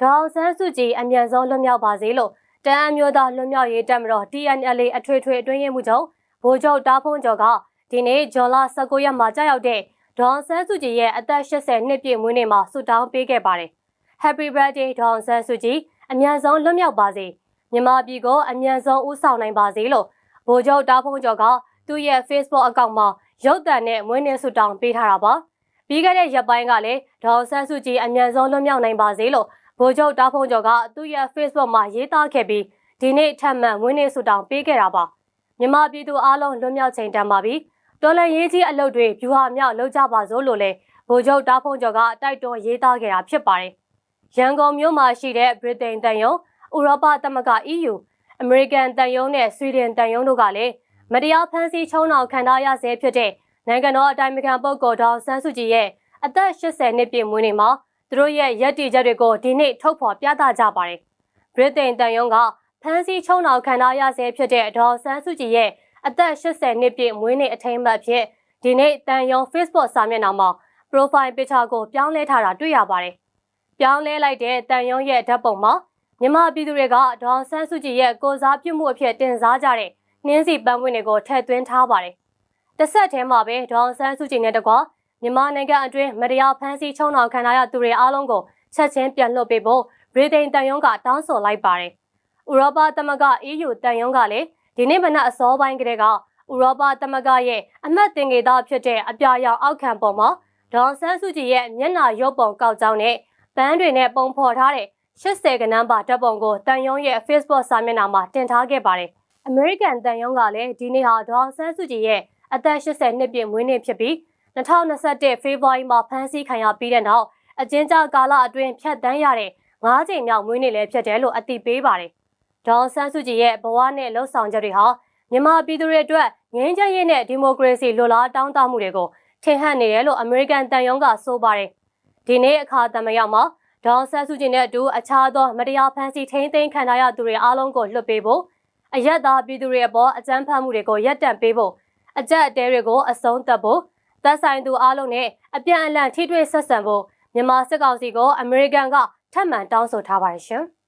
ဒေါအောင်ဆန်းစုကြည်အမြန်ဆုံးလွတ်မြောက်ပါစေလို့တအံမျိုးသားလွတ်မြောက်ရေးတပ်မတော် TNLA အထွေထွေအတွင်းရေးမှူးချုပ်ဗိုလ်ချုပ်တားဖုံးကျော်ကဒီနေ့ဇွန်လ19ရက်မှာကြာရောက်တဲ့ဒေါအောင်ဆန်းစုကြည်ရဲ့အသက်80နှစ်ပြည့်မွေးနေ့မှာဆုတောင်းပေးခဲ့ပါတယ်။ Happy birthday ဒေါအောင်ဆန်းစုကြည်အမြန်ဆုံးလွတ်မြောက်ပါစေမြန်မာပြည်ကိုအမြန်ဆုံးဦးဆောင်နိုင်ပါစေလို့ဗိုလ်ချုပ်တားဖုံးကျော်ကသူ့ရဲ့ Facebook အကောင့်မှာရုပ်သံနဲ့မွေးနေ့ဆုတောင်းပေးထားတာပါ။ပြီးခဲ့တဲ့ရက်ပိုင်းကလည်းဒေါအောင်ဆန်းစုကြည်အမြန်ဆုံးလွတ်မြောက်နိုင်ပါစေလို့ ဗိုလ်ချုပ်တားဖုံးကျော်ကသူ့ရဲ့ Facebook မှာရေးသားခဲ့ပြီးဒီနေ့ထပ်မံမွေးနေ့ဆုတောင်းပေးခဲ့တာပါမြန်မာပြည်သူအားလုံးလွတ်မြောက်ချိန်တန်ပါပြီတော်လန်ရေးကြီးအလုပ်တွေဖြူဟာမြောက်လုပ်ကြပါစို့လို့လည်းဗိုလ်ချုပ်တားဖုံးကျော်ကတိုက်တွန်းရေးသားခဲ့တာဖြစ်ပါတယ်ရန်ကုန်မြို့မှာရှိတဲ့ဗြိတိန်တန်ယုံဥရောပသမဂ္ဂ EU အမေရိကန်တန်ယုံနဲ့ဆွီဒင်တန်ယုံတို့ကလည်းမတရားဖမ်းဆီးချုံနှောင်ခံထားရဆဲဖြစ်တဲ့နိုင်ငံတော်အတိုင်ပင်ခံပုဂ္ဂိုလ်ဒေါ်ဆန်းစုကြည်ရဲ့အသက်80နှစ်ပြည့်မွေးနေ့မှာ သူတို့ရဲ့ရည်တည်ချက်တွေကိုဒီနေ့ထုတ်ဖော်ပြသကြပါတယ်။ဗြိတိန်တန်ယုံကဖမ်းဆီးချုံနှောင်ခံထားရဆဲဖြစ်တဲ့ဒေါ်ဆန်းစုကြည်ရဲ့အသက်80နှစ်ပြည့်မွေးနေ့အထိမ်းအမှတ်ဖြစ်ဒီနေ့တန်ယုံ Facebook စာမျက်နှာမှာ profile picture ကိုပြောင်းလဲထားတာတွေ့ရပါတယ်။ပြောင်းလဲလိုက်တဲ့တန်ယုံရဲ့ဓာတ်ပုံမှာမြန်မာပြည်သူတွေကဒေါ်ဆန်းစုကြည်ရဲ့ကိုစားပြုမှုအဖြစ်တင်စားကြတဲ့နှင်းစီပန်းပွင့်တွေကိုထည့်သွင်းထားပါတယ်။တစ်ဆက်တည်းမှာပဲဒေါ်ဆန်းစုကြည်နဲ့တကွ မြန်မာနိုင်ငံအတွင်းမတရားဖမ်းဆီးချုံနှောင်ခံရသူတွေအားလုံးကိုချက်ချင်းပြန်လွှတ်ပေးဖို့ဗြိတိန်တန်ယုံကတောင်းဆိုလိုက်ပါတယ်။ဥရောပသမဂ္ဂ EU တန်ယုံကလည်းဒီနေ့မနက်အစောပိုင်းကတည်းကဥရောပသမဂ္ဂရဲ့အမတ်တင်ကေသားဖြစ်တဲ့အပြာရောင်အောက်ခံပေါ်မှာဒေါ်ဆန်းစုကြည်ရဲ့မျက်နှာရုပ်ပုံကောက်ကြောင်းနဲ့ပန်းတွေနဲ့ပုံဖော်ထားတဲ့80ကနန်းပါဓာတ်ပုံကိုတန်ယုံရဲ့ Facebook စာမျက်နှာမှာတင်ထားခဲ့ပါတယ်။ American တန်ယုံကလည်းဒီနေ့ဟာဒေါ်ဆန်းစုကြည်ရဲ့အသက်80နှစ်ပြည့်မွေးနေ့ဖြစ်ပြီး 2021ဖေဖော်ဝါရီမှာဖမ်းဆီးခံရပြီးတဲ့နောက်အကျဉ်းချကာလအတွင်းဖြတ်တန်းရတဲ့၅ချိန်မြောက်မွေးနေ့လည်းဖြစ်တယ်လို့အသိပေးပါတယ်။ဒေါ်ဆန်းစုကြည်ရဲ့ဘဝနဲ့လှုပ်ဆောင်ချက်တွေဟာမြန်မာပြည်သူတွေအတွက်ငြိမ်းချမ်းရေးနဲ့ဒီမိုကရေစီလိုလားတောင်းတမှုတွေကိုထင်ဟပ်နေတယ်လို့အမေရိကန်တန်ယုံကဆိုပါတယ်။ဒီနေ့အခါသမယမှာဒေါ်ဆန်းစုကြည်နဲ့အတူအခြားသောမတရားဖမ်းဆီးထိန်းသိမ်းခံရသူတွေအားလုံးကိုလွှတ်ပေးဖို့အယက်သားပြည်သူတွေအပေါ်အကြမ်းဖက်မှုတွေကိုရပ်တန့်ပေးဖို့အကြက်အတဲတွေကိုအဆုံးသတ်ဖို့ သက်ဆိုင်သူအားလုံးနဲ့အပြန်အလှန်ထိတွေ့ဆက်ဆံဖို့မြန်မာစစ်ကောင်စီကိုအမေရိကန်ကထပ်မံတောင်းဆိုထားပါတယ်ရှင်။